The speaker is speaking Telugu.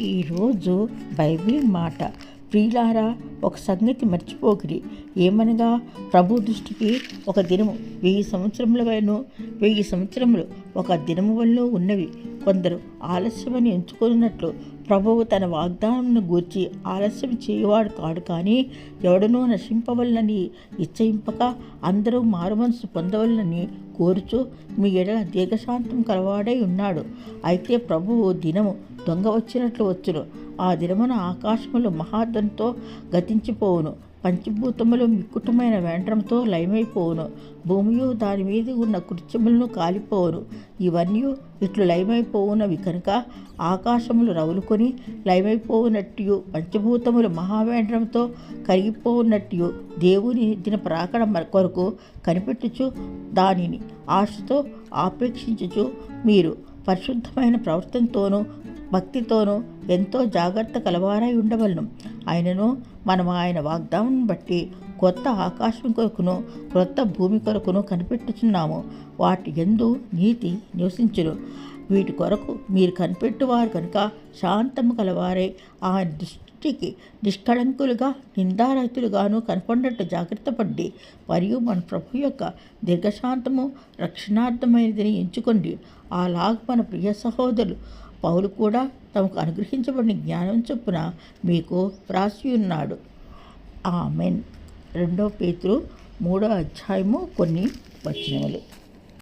ఈరోజు బైబిల్ మాట. ప్రియులారా ఒక సంగతి మర్చిపోకిరి. ఏమనగా ప్రభు దృష్టికి ఒక దినము వెయ్యి సంవత్సరముల వెయ్యి సంవత్సరములు ఒక దినము వల్ల ఉన్నవి. కొందరు ఆలస్యమని ఎంచుకున్నట్లు ప్రభువు తన వాగ్దానంను గూర్చి ఆలస్యం చేయవాడు కాడు కానీ ఎవడనూ నశింపవలనని ఇచ్చయింపక అందరూ మారుమనసు పొందవలనని కోరుచు మీ ఎడల దీర్ఘశాంతం కలవాడై ఉన్నాడు. అయితే ప్రభువు దినము దొంగ వచ్చినట్లు వచ్చును. ఆ దినమున ఆకాశములు మహాధ్వనితో గతించిపోవును. పంచభూతములు మిక్కుటమైన వేండ్రంతో లయమైపోవును. భూమియు దాని మీద ఉన్న కృత్యములను కాలిపోవును. ఇవన్నీ ఇట్లు లయమైపోవునవి కనుక ఆకాశములు రవులుకొని లయమైపోవునట్టు పంచభూతములు మహావేంద్రంతో కరిగిపోవునట్టు దేవుని దిన ప్రాకడ కొరకు కనిపెట్టుచు దానిని ఆశతో ఆపేక్షించుచు మీరు పరిశుద్ధమైన ప్రవర్తనతోనూ భక్తితోనూ ఎంతో జాగ్రత్త కలవారై ఉండవలను. ఆయనను మనం ఆయన వాగ్దానం బట్టి కొత్త ఆకాశం కొరకును క్రొత్త భూమి కొరకును కనిపెట్టుచున్నాము. వాటి ఎందు నీతి నివసించును. వీటి కొరకు మీరు కనిపెట్టువారు కనుక శాంతము కలవారే. ఆయన దృష్టికి నిష్కళంకులుగా నిందారహితులుగాను కనపడినట్టు జాగ్రత్త పడి మరియు మన ప్రభు యొక్క దీర్ఘశాంతము రక్షణార్థమైనదని ఎంచుకోండి. అలాగ మన ప్రియ సహోదరులు పౌలు కూడా తమకు అనుగ్రహించబడిన జ్ఞానం చొప్పున మీకు వ్రాసి ఉన్నాడు ఆమెన్. రెండో పేతురు మూడో అధ్యాయము కొన్ని వచనములు.